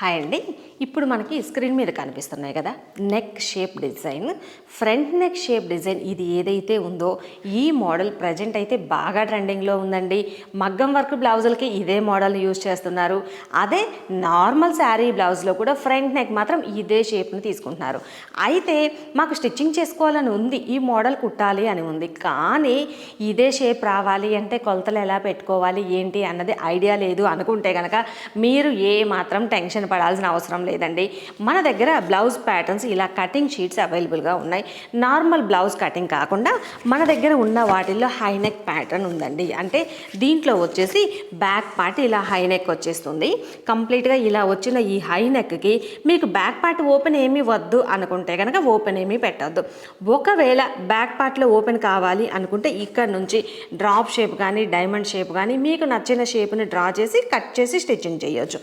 Hi అండి. ఇప్పుడు మనకి స్క్రీన్ మీద కనిపిస్తున్నాయి కదా neck shape design. Front neck shape design ఇది ఏదైతే ఉందో ఈ మోడల్ ప్రజెంట్ అయితే బాగా ట్రెండింగ్లో ఉందండి. మగ్గం వర్క్ బ్లౌజులకి ఇదే మోడల్ యూజ్ చేస్తున్నారు. అదే నార్మల్ శారీ బ్లౌజ్లో కూడా ఫ్రంట్ నెక్ మాత్రం ఇదే షేప్ని తీసుకుంటున్నారు. అయితే మాకు స్టిచ్చింగ్ చేసుకోవాలని ఉంది ఈ మోడల్ కుట్టాలి అని ఉంది. కానీ ఇదే షేప్ రావాలి అంటే కొలతలు ఎలా పెట్టుకోవాలి ఏంటి అన్నది ఐడియా లేదు అనుకుంటే కనుక మీరు ఏ మాత్రం టెన్షన్ పడాల్సిన అవసరం లేదండి. మన దగ్గర బ్లౌజ్ ప్యాటర్న్స్ ఇలా కటింగ్ షీట్స్ అవైలబుల్గా ఉన్నాయి. నార్మల్ బ్లౌజ్ కటింగ్ కాకుండా మన దగ్గర ఉన్న వాటిల్లో హై నెక్ ప్యాటర్న్ ఉందండి. అంటే దీంట్లో వచ్చేసి బ్యాక్ పార్ట్ ఇలా హై నెక్ వచ్చేస్తుంది. కంప్లీట్గా ఇలా వచ్చిన ఈ హై నెక్కి మీకు బ్యాక్ పార్ట్ ఓపెన్ ఏమీ వద్దు అనుకుంటే కనుక ఓపెన్ ఏమీ పెట్టద్దు. ఒకవేళ బ్యాక్ పార్ట్లో ఓపెన్ కావాలి అనుకుంటే ఇక్కడ నుంచి డ్రాప్ షేప్ కానీ డైమండ్ షేప్ కానీ మీకు నచ్చిన షేప్ని డ్రా చేసి కట్ చేసి స్టిచ్చింగ్ చేయొచ్చు.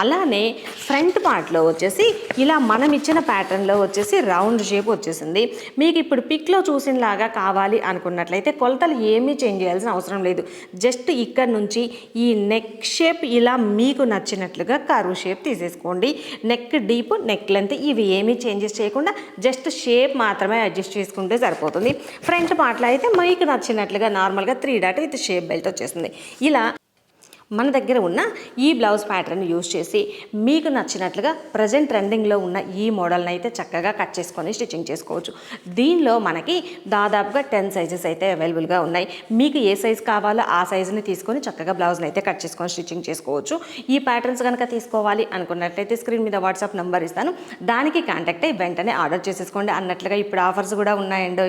అలానే ఫ్రంట్ పార్ట్లో వచ్చేసి ఇలా మనం ఇచ్చిన ప్యాటర్న్లో వచ్చేసి రౌండ్ షేప్ వచ్చేసింది. మీకు ఇప్పుడు పిక్లో చూసినలాగా కావాలి అనుకున్నట్లయితే కొలతలు ఏమీ చేంజ్ చేయాల్సిన అవసరం లేదు. జస్ట్ ఇక్కడ నుంచి ఈ నెక్ షేప్ ఇలా మీకు నచ్చినట్లుగా కరువు షేప్ తీసేసుకోండి. నెక్ డీప్ నెక్ లెంత్ ఇవి ఏమీ చేంజెస్ చేయకుండా జస్ట్ షేప్ మాత్రమే అడ్జస్ట్ చేసుకుంటే సరిపోతుంది. ఫ్రంట్ పార్ట్లో అయితే మీకు నచ్చినట్లుగా నార్మల్గా three dot with shape belt వచ్చేస్తుంది ఇలా మన దగ్గర ఉన్న ఈ బ్లౌజ్ ప్యాటర్న్ యూజ్ చేసి మీకు నచ్చినట్లుగా ప్రజెంట్ ట్రెండింగ్లో ఉన్న ఈ మోడల్ని అయితే చక్కగా కట్ చేసుకొని స్టిచ్చింగ్ చేసుకోవచ్చు. దీనిలో మనకి దాదాపుగా టెన్ సైజెస్ అయితే అవైలబుల్గా ఉన్నాయి. మీకు ఏ సైజ్ కావాలో ఆ సైజుని తీసుకొని చక్కగా బ్లౌజ్ని అయితే కట్ చేసుకొని స్టిచ్చింగ్ చేసుకోవచ్చు. ఈ ప్యాటర్న్స్ కనుక తీసుకోవాలి అనుకున్నట్లయితే స్క్రీన్ మీద వాట్సాప్ నెంబర్ ఇస్తాను. దానికి కాంటాక్ట్ అయ్యి వెంటనే ఆర్డర్ చేసేసుకోండి అన్నట్లుగా ఇప్పుడు ఆఫర్స్ కూడా ఉన్నాయండి.